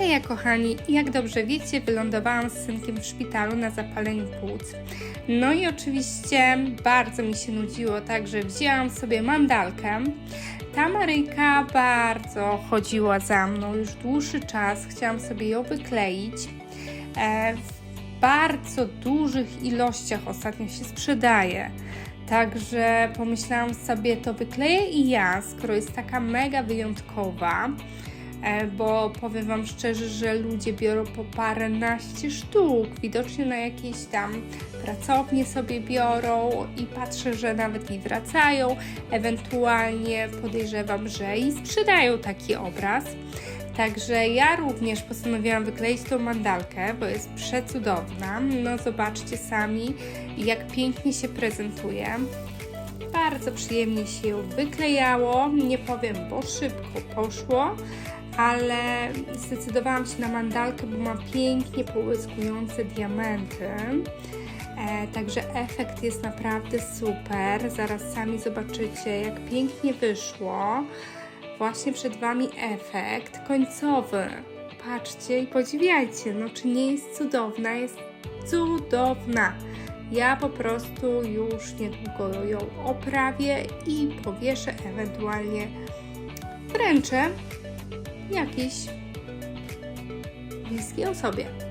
Hej, kochani, jak dobrze wiecie, wylądowałam z synkiem w szpitalu na zapaleniu płuc. No i oczywiście bardzo mi się nudziło, także wzięłam sobie mandalkę. Ta Maryjka bardzo chodziła za mną już dłuższy czas, chciałam sobie ją wykleić. E, w bardzo dużych ilościach ostatnio się sprzedaje. Także pomyślałam sobie, to wykleję i ja, skoro jest taka mega wyjątkowa, bo powiem Wam szczerze, że ludzie biorą po paręnaście sztuk, widocznie na jakieś tam pracownie sobie biorą i patrzę, że nawet i wracają, ewentualnie podejrzewam, że i sprzedają taki obraz. Także ja również postanowiłam wykleić tą mandalkę, bo jest przecudowna. No zobaczcie sami, jak pięknie się prezentuje. Bardzo przyjemnie się ją wyklejało. Nie powiem, bo szybko poszło, ale zdecydowałam się na mandalkę, bo ma pięknie połyskujące diamenty. E, także efekt jest naprawdę super. Zaraz sami zobaczycie, jak pięknie wyszło. Właśnie przed Wami efekt końcowy. Patrzcie i podziwiajcie, no czy nie jest cudowna? Jest cudowna. Ja po prostu już niedługo ją oprawię i powieszę, ewentualnie wręczę jakiejś bliskiej osobie.